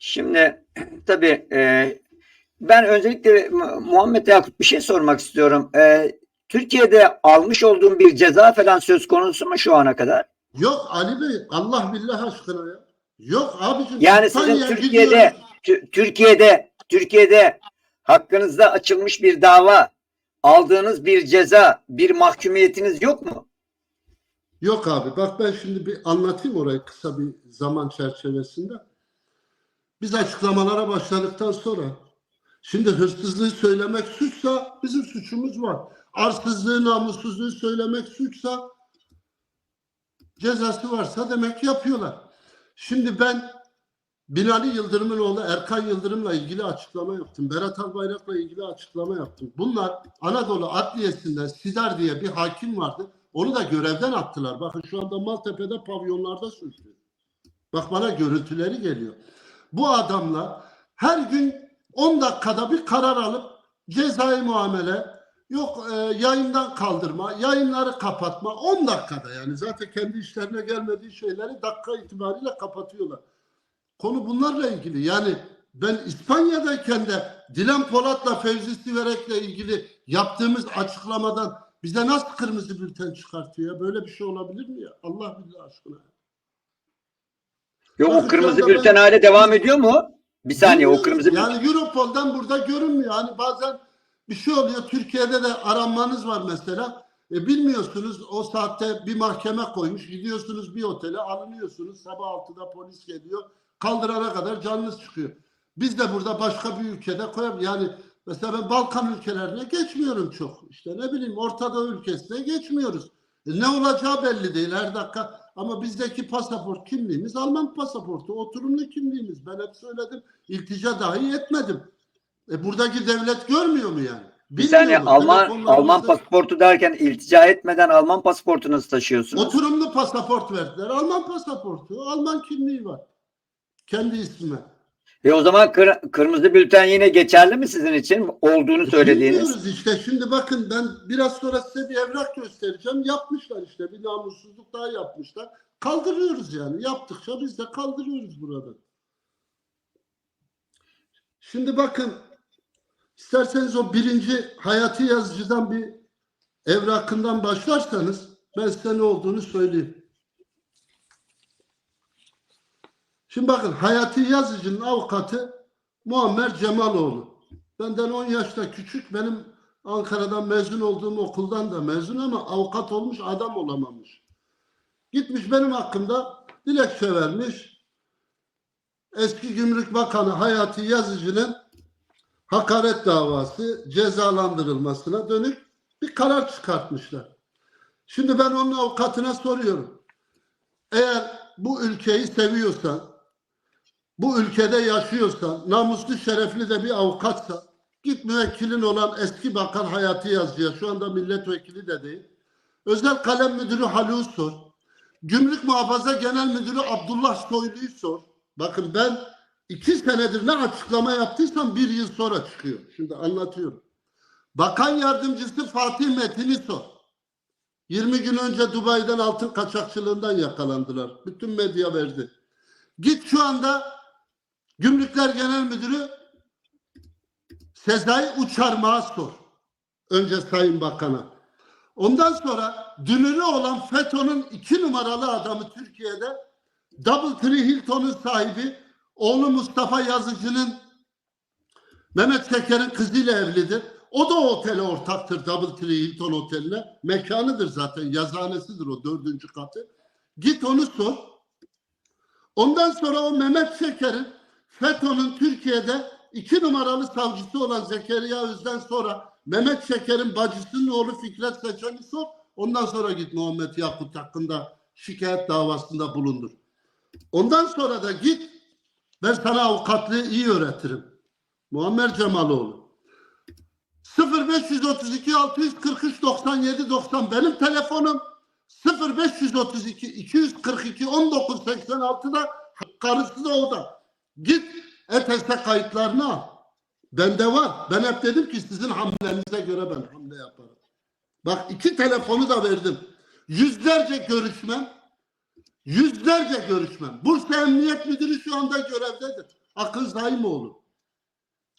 Şimdi tabii e, ben öncelikle Mu- Muhammed Yakut bir şey sormak istiyorum. E, Türkiye'de almış olduğum bir ceza falan söz konusu mu şu ana kadar? Yok Ali Bey Allah billah aşkına ya. Yok abicim. Yani sizin İspanya'ya Türkiye'de Türkiye'de Türkiye'de hakkınızda açılmış bir dava, aldığınız bir ceza, bir mahkumiyetiniz yok mu? Yok abi bak ben şimdi bir anlatayım orayı kısa bir zaman çerçevesinde. Biz açıklamalara başladıktan sonra şimdi hırsızlığı söylemek suçsa bizim suçumuz var. Arsızlığı, namussuzluğu söylemek suçsa cezası varsa demek yapıyorlar. Şimdi ben Binali Yıldırım'ın oğlu Erkan Yıldırım'la ilgili açıklama yaptım. Berat Albayrak'la ilgili açıklama yaptım. Bunlar Anadolu Adliyesi'nden Sidar diye bir hakim vardı. Onu da görevden attılar. Bakın şu anda Maltepe'de pavyonlarda sürtüyor. Bak bana görüntüleri geliyor. Bu adamla her gün 10 dakikada bir karar alıp cezai muamele, yok e, yayından kaldırma, yayınları kapatma 10 dakikada yani zaten kendi işlerine gelmediği şeyleri dakika itibariyle kapatıyorlar. Konu bunlarla ilgili. Yani ben İspanya'dayken de Dilan Polat'la Fevzi Siverek'le ilgili yaptığımız açıklamadan bize nasıl kırmızı bülten çıkartıyor ya? Böyle bir şey olabilir mi ya? Allah billah aşkına. Yok o kırmızı bülten hala devam ediyor mu? Bir saniye o kırmızı bülten. Yani Europol'dan burada görünmüyor. Hani bazen bir şey oluyor. Türkiye'de de aranmanız var mesela. E, bilmiyorsunuz o saatte bir mahkeme koymuş. Gidiyorsunuz bir otele alınıyorsunuz. Sabah 6'da polis geliyor. Kaldırana kadar canınız çıkıyor. Biz de burada başka bir ülkede koyalım. Yani mesela ben Balkan ülkelerine geçmiyorum çok. İşte ne bileyim Orta Doğu ülkesine geçmiyoruz. E, ne olacağı belli değil her dakika. Ama bizdeki pasaport kimliğimiz Alman pasaportu. Oturumlu kimliğimiz. Ben hep söyledim. İltica dahi etmedim. E buradaki devlet görmüyor mu yani? Bir saniye? Alman Alman pasaportu derken iltica etmeden Alman pasaportu nasıl taşıyorsunuz? Oturumlu pasaport verdiler. Alman pasaportu. Alman kimliği var. Kendi ismime. E o zaman kır- kırmızı bülten yine geçerli mi sizin için olduğunu söylediğiniz? Bilmiyoruz işte. Şimdi bakın ben biraz sonra size bir evrak göstereceğim. Yapmışlar işte. Bir namussuzluk daha yapmışlar. Kaldırıyoruz yani. Yaptıkça biz de kaldırıyoruz burada. Şimdi bakın isterseniz o birinci hayati yazıcıdan bir evrakından başlarsanız ben size ne olduğunu söyleyeyim. Şimdi bakın Hayati Yazıcı'nın avukatı Muammer Cemaloğlu. Benden 10 yaşta küçük benim Ankara'dan mezun olduğum okuldan da mezun ama avukat olmuş adam olamamış. Gitmiş benim hakkımda dilekçe vermiş. Eski Gümrük Bakanı Hayati Yazıcı'nın hakaret davası cezalandırılmasına dönük bir karar çıkartmışlar. Şimdi ben onun avukatına soruyorum. Eğer bu ülkeyi seviyorsan, bu ülkede yaşıyorsan, namuslu şerefli de bir avukatsa, git müvekkilin olan eski bakan Hayati Yazıcı'ya, şu anda milletvekili de değil, özel kalem müdürü Haluk'u sor, gümrük muhafaza genel müdürü Abdullah Soylu'yu sor. Bakın ben iki senedir ne açıklama yaptıysam bir yıl sonra çıkıyor. Şimdi anlatıyorum. Bakan yardımcısı Fatih Metin'i sor. 20 gün önce Dubai'den altın kaçakçılığından yakalandılar. Bütün medya verdi. Git şu anda Gümrükler Genel Müdürü Sezai Uçarmağ'a sor. Önce Sayın Bakan'a. Ondan sonra dünürü olan FETÖ'nün iki numaralı adamı Türkiye'de Double Tree Hilton'un sahibi oğlu Mustafa Yazıcı'nın Mehmet Şeker'in kızıyla evlidir. O da o otele ortaktır Double Tree Hilton oteline. Mekanıdır zaten yazhanesidir o dördüncü katı. Git onu sor. Ondan sonra o Mehmet Şeker'in FETÖ'nün Türkiye'de iki numaralı savcısı olan Zekeriya Öz'den sonra Mehmet Şeker'in bacısının oğlu Fikret Seçen'i sor. Ondan sonra git Muhammed Yakut hakkında şikayet davasında bulundur. Ondan sonra da git ben sana avukatlığı iyi öğretirim. Muammer Cemaloğlu. 0532 643 97 90 benim telefonum 0532 242 19 86'da karısı da o da. Git ETS kayıtlarını al. Bende var. Ben hep dedim ki sizin hamlenize göre ben hamle yaparım. Bak iki telefonu da verdim. Yüzlerce görüşmem. Yüzlerce görüşmem. Bursa Emniyet Müdürü şu anda görevdedir. Akın Zayimoğlu.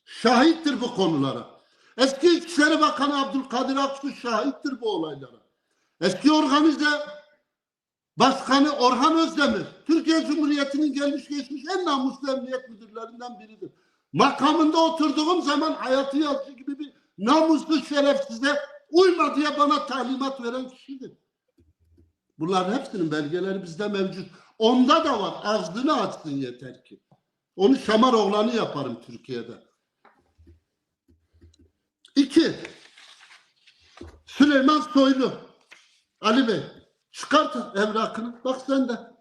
Şahittir bu konulara. Eski İçişleri Bakanı Abdülkadir Aksu şahittir bu olaylara. Eski organize Başkanı Orhan Özdemir, Türkiye Cumhuriyeti'nin gelmiş geçmiş en namuslu emniyet müdürlerinden biridir. Makamında oturduğum zaman hayatı yazıcı gibi bir namuslu şerefsize uyma diye bana talimat veren kişidir. Bunların hepsinin belgeleri bizde mevcut. Onda da var. Ağzını açsın yeter ki. Onu şamar oğlanı yaparım Türkiye'de. İki. Süleyman Soylu. Ali Bey. Çıkart evrakını. Bak sen de.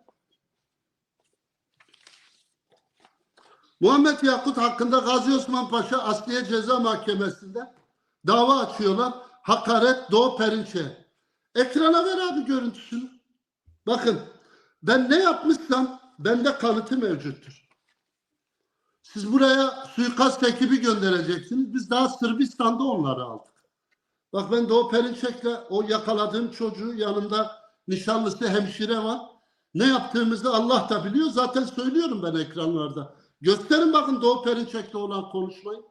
Muhammed Yakut hakkında Gazi Osman Paşa Asliye Ceza Mahkemesi'nde dava açıyorlar. Hakaret Doğu Perinçe. Ekrana ver abi görüntüsünü. Bakın ben ne yapmışsam bende kanıtı mevcuttur. Siz buraya suikast ekibi göndereceksiniz. Biz daha Sırbistan'da onları aldık. Bak ben Doğu Perinçek'le o yakaladığım çocuğu yanında nişanlısı hemşire var. Ne yaptığımızı Allah da biliyor. Zaten söylüyorum ben ekranlarda. Gösterin bakın Doğu Perinçek'le olan konuşmayı.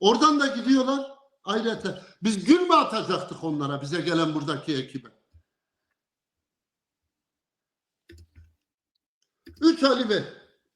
Oradan da gidiyorlar. Ayrıca biz gül mü atacaktık onlara bize gelen buradaki ekibe? Üç Ali Bey.